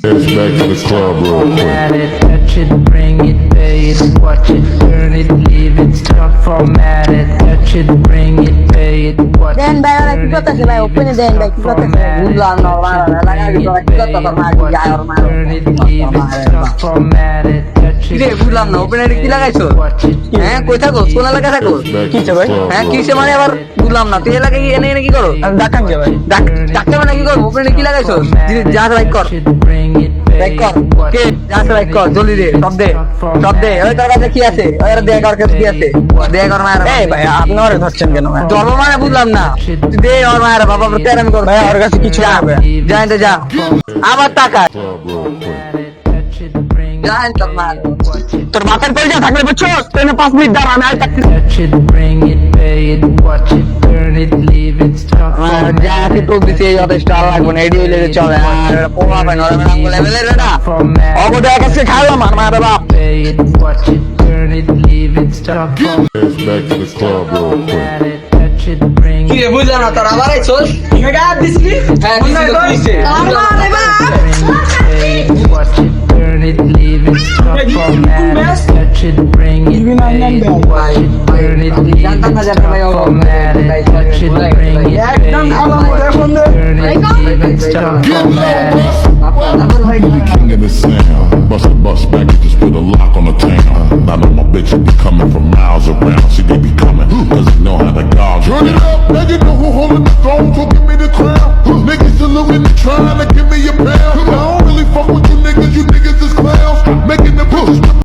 It's back to the club real quick. Format it, touch it, bring it, pay it, watch it, turn it, leave it, stop format it, touch it, bring it, pay it, watch then, it, turn it, leave it, stop format it, touch it, bring it, pay it, watch it, turn it, leave it, stop format it. কিরে, বুঝলাম না, কি লাগাইছো? হ্যাঁ কই থাকো? কোন এলাকায় থাকো? কিসে ভাই? হ্যাঁ কিসে মানে আবার বুঝলাম না তুই এলাকায় কি এনে এনে কি করো? ডাকান গে ভাই। ডাক- ডাকতে মানে কি করব ওপেনে কি লাগাইছো? যা লাইক কর। লাইক কর। কে যা লাইক কর জলদি দে সব দে সব দে। ওই তোর কাছে কি আছে? ওই দে কর কাছে কি আছে? দে কর মায়ের এই ভাই আপনি ওরে ধরছেন কেন ভাই? মানে বুঝলাম না। তুই দে ওর মায়ের বাবা কর ভাই, ওর কাছে কিছু যা, না। ভাই। যা এনতে যা। আবার টাকা Club real quick. যা এনতে মার তোর মাথার পয়সা থাকলে বুঝছ ট্রেনে পাঁচ মিনিট দাঁড়া আমি আইতা Touch it, bring it, pay it, watch it, turn it, leave it, stop, আমার format যা আছে দিছে এই যথেষ্ট আর লাগবে না এডি হইলে চলে আর পোড়া পাই না ওরা মেলা লেভেলের বেটা format অগদে কাছে খাইলাম আর মায়ের বাপ pay it, watch it, turn it, leave it, stop, Heads back to the club real quick. কি বুঝলাম না তোর আবার আইছস হ্যাঁ দিছি তো দিছে format That bring it burn it it it burn it it a bus I know bitch be coming from miles around. See they be coming Cause they know how to go